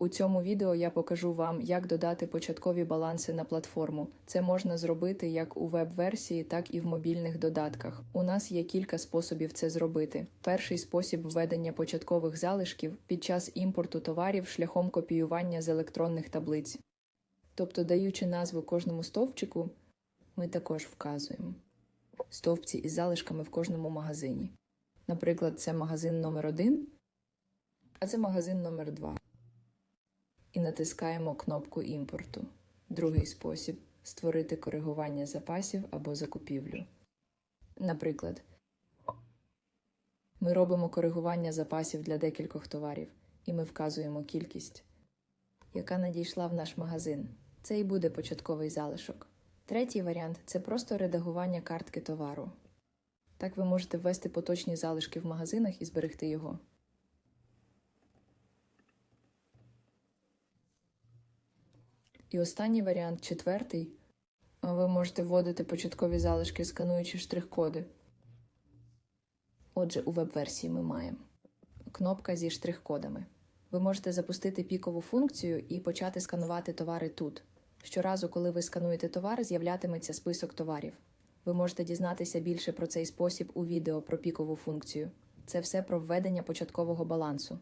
У цьому відео я покажу вам, як додати початкові баланси на платформу. Це можна зробити як у веб-версії, так і в мобільних додатках. У нас є кілька способів це зробити. Перший спосіб введення початкових залишків під час імпорту товарів шляхом копіювання з електронних таблиць. Тобто, даючи назву кожному стовпчику, ми також вказуємо стовпці із залишками в кожному магазині. Наприклад, це магазин номер 1 а це магазин номер 2 і натискаємо кнопку імпорту. Другий спосіб створити коригування запасів або закупівлю. Наприклад, ми робимо коригування запасів для декількох товарів, і ми вказуємо кількість, яка надійшла в наш магазин. Це і буде початковий залишок. Третій варіант це просто редагування картки товару. Так ви можете ввести поточні залишки в магазинах і зберегти його. І останній варіант, четвертий. Ви можете вводити початкові залишки, скануючи штрих-коди. Отже, у веб-версії ми маємо кнопка зі штрих-кодами. Ви можете запустити пікову функцію і почати сканувати товари тут. Щоразу, коли ви скануєте товар, з'являтиметься список товарів. Ви можете дізнатися більше про цей спосіб у відео про пікову функцію. Це все про введення початкового балансу.